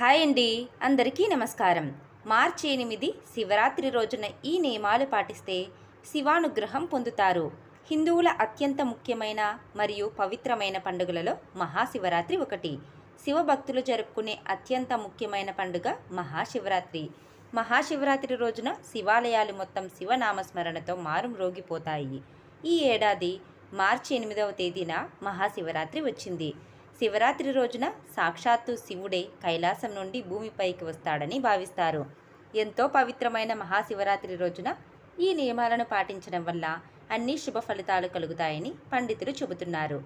Hi అండి అందరికీ నమస్కారం. మార్చి ఎనిమిది శివరాత్రి రోజున ఈ నియమాలు పాటిస్తే శివానుగ్రహం పొందుతారు. హిందువుల అత్యంత ముఖ్యమైన మరియు పవిత్రమైన పండుగలలో మహాశివరాత్రి ఒకటి. శివభక్తులు జరుపుకునే అత్యంత ముఖ్యమైన పండుగ మహాశివరాత్రి. మహాశివరాత్రి రోజున శివాలయాలు మొత్తం శివనామస్మరణతో మారుమ్రోగిపోతాయి ఈ ఏడాది మార్చి ఎనిమిదవ తేదీన మహాశివరాత్రి వచ్చింది. శివరాత్రి రోజున సాక్షాత్తు శివుడే కైలాసం నుండి భూమిపైకి వస్తాడని భావిస్తారు. ఎంతో పవిత్రమైన మహాశివరాత్రి రోజున ఈ నియమాలను పాటించడం వల్ల అన్ని శుభ ఫలితాలు కలుగుతాయని పండితులు చెబుతున్నారు.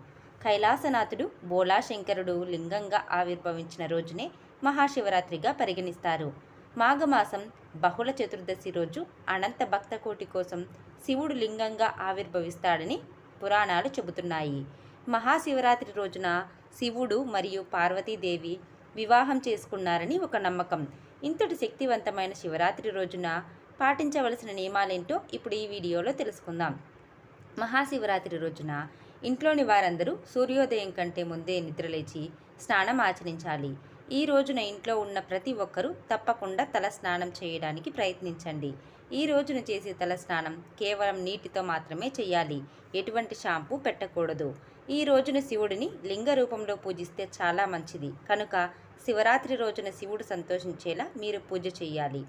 కైలాసనాథుడు బోలాశంకరుడు లింగంగా ఆవిర్భవించిన రోజునే మహాశివరాత్రిగా పరిగణిస్తారు. మాఘమాసం బహుళ చతుర్దశి రోజు అనంత భక్తకోటి కోసం శివుడు లింగంగా ఆవిర్భవిస్తాడని పురాణాలు చెబుతున్నాయి. మహాశివరాత్రి రోజున శివుడు మరియు పార్వతీదేవి వివాహం చేసుకున్నారని ఒక నమ్మకం. ఇంతటి శక్తివంతమైన శివరాత్రి రోజున పాటించవలసిన నియమాలేంటో ఇప్పుడు ఈ వీడియోలో తెలుసుకుందాం. మహాశివరాత్రి రోజున ఇంట్లోని వారందరూ సూర్యోదయం కంటే ముందే నిద్రలేచి స్నానం ఆచరించాలి. ఈ రోజున ఇంట్లో ఉన్న ప్రతి ఒక్కరూ తప్పకుండా తల స్నానం చేయడానికి ప్రయత్నించండి. ఈ రోజున చేసే తల స్నానం కేవలం నీటితో మాత్రమే చేయాలి. ఎటువంటి షాంపూ పెట్టకూడదు. ఈ రోజున శివుడిని లింగ రూపంలో పూజిస్తే చాలా మంచిది. కనుక శివరాత్రి రోజున శివుడు సంతోషించేలా మీరు పూజ చేయాలి.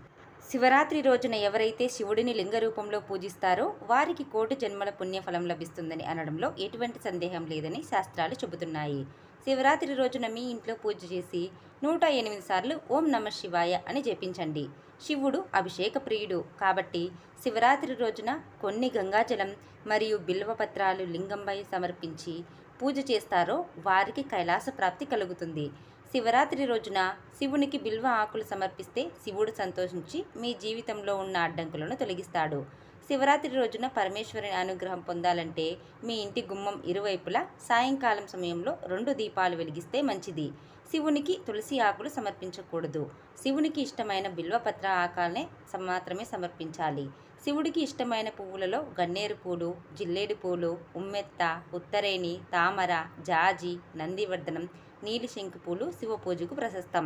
శివరాత్రి రోజున ఎవరైతే శివుడిని లింగ రూపంలో పూజిస్తారో వారికి కోటి జన్మల పుణ్యఫలం లభిస్తుందని అనడంలో ఎటువంటి సందేహం లేదని శాస్త్రాలు చెబుతున్నాయి. శివరాత్రి రోజున మీ ఇంట్లో పూజ చేసి నూట ఎనిమిది సార్లు ఓం నమ శివాయ అని జపించండి. శివుడు అభిషేక ప్రియుడు. కాబట్టి శివరాత్రి రోజున కొన్ని గంగాజలం మరియు బిల్వపత్రాలు లింగంపై సమర్పించి పూజ చేస్తారో వారికి కైలాస ప్రాప్తి కలుగుతుంది. శివరాత్రి రోజున శివునికి బిల్వ ఆకులు సమర్పిస్తే శివుడు సంతోషించి మీ జీవితంలో ఉన్న అడ్డంకులను తొలగిస్తాడు. శివరాత్రి రోజున పరమేశ్వరుని అనుగ్రహం పొందాలంటే మీ ఇంటి గుమ్మం ఇరువైపులా సాయంకాలం సమయంలో రెండు దీపాలు వెలిగిస్తే మంచిది. శివునికి తులసి ఆకులు సమర్పించకూడదు. శివునికి ఇష్టమైన బిల్వపత్ర ఆకాలనే మాత్రమే సమర్పించాలి. శివుడికి ఇష్టమైన పువ్వులలో గన్నేరు పూలు జిల్లేడు పూలు ఉమ్మెత్త ఉత్తరేణి తామర జాజి నందివర్ధనం నీలి శంకు పూలు శివ పూజకు ప్రశస్తం.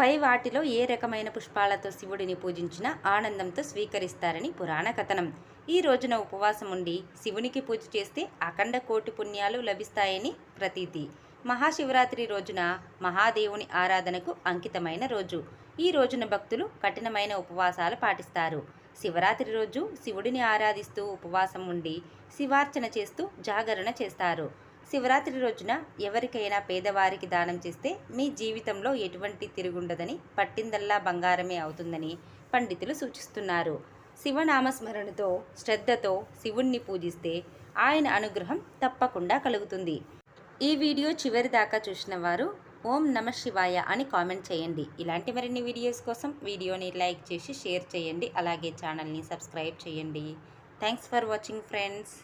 పై వాటిలో ఏ రకమైన పుష్పాలతో శివుడిని పూజించినా ఆనందంతో స్వీకరిస్తారని పురాణ కథనం. ఈ రోజున ఉపవాసం ఉండి శివునికి పూజ చేస్తే అఖండ కోటి పుణ్యాలు లభిస్తాయని ప్రతీతి. మహాశివరాత్రి రోజున మహాదేవుని ఆరాధనకు అంకితమైన రోజు. ఈ రోజున భక్తులు కఠినమైన ఉపవాసాలు పాటిస్తారు. శివరాత్రి రోజు శివుడిని ఆరాధిస్తూ ఉపవాసం ఉండి శివార్చన చేస్తూ జాగరణ చేస్తారు. శివరాత్రి రోజున ఎవరికైనా పేదవారికి దానం చేస్తే మీ జీవితంలో ఎటువంటి తిరుగుండదని పట్టిందల్లా బంగారమే అవుతుందని పండితులు సూచిస్తున్నారు. శివనామస్మరణతో శ్రద్ధతో శివుణ్ణి పూజిస్తే ఆయన అనుగ్రహం తప్పకుండా కలుగుతుంది. ఈ వీడియో చివరి దాకా చూసిన వారు ఓం నమ శివాయ అని కామెంట్ చేయండి. ఇలాంటి మరిన్ని వీడియోస్ కోసం వీడియోని లైక్ చేసి షేర్ చేయండి. అలాగే ఛానల్ని సబ్స్క్రైబ్ చేయండి. Thanks for watching friends.